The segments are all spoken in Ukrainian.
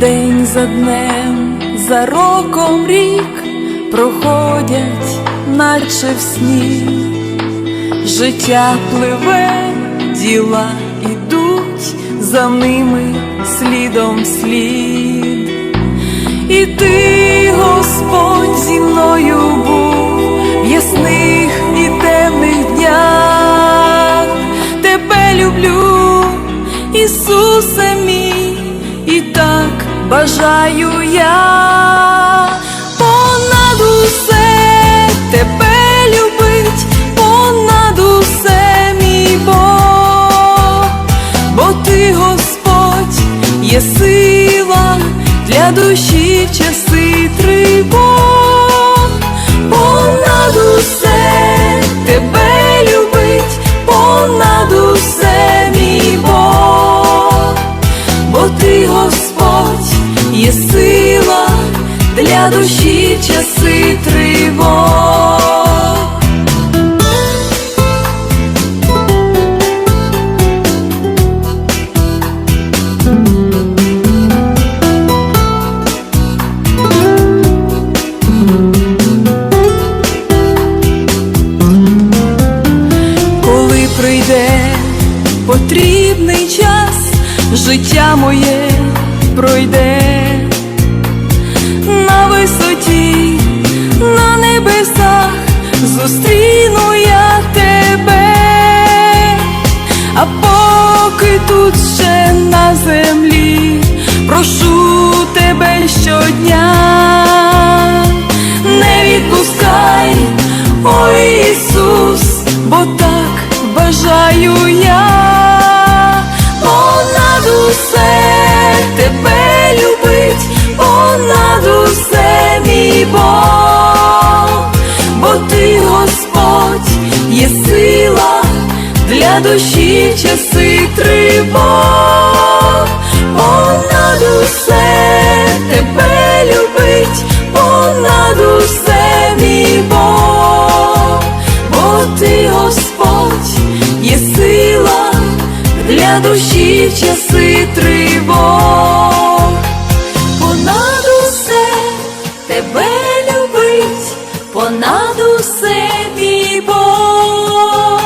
за днем, за роком рік проходять, наче в сні, життя пливе, діла ідуть, за ними слідом слід. І ти, Господь, зі мною був в ясних бажаю я. Понад усе тебе любить, понад усе мій Бог, бо ти, Господь, є сила для душі в для душі часи тривог. коли прийде потрібний час, життя моє пройде тут ще на землі, прошу тебе щодня, не відпускай, ой Ісус, бо так бажаю я, понад усе тебе любить, понад усе мій Бог, бо ти, Господь, є сила для душі в для душі в часи тривог, понад усе тебе любить, понад усе мій Бог,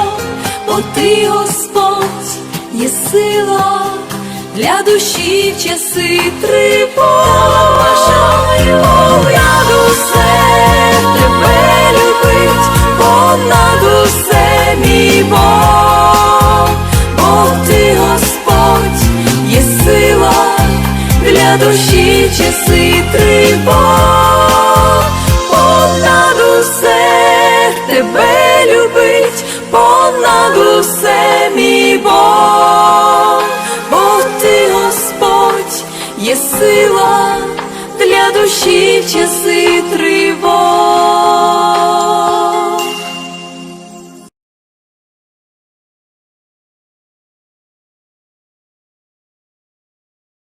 бо ти, Господь, є сила для душі в часи тривог. Понад усе сила для душі часи тривог понад усе тебе любить, понад усе мій Бог, бо ти, Господь, є сила для душі часи тривог.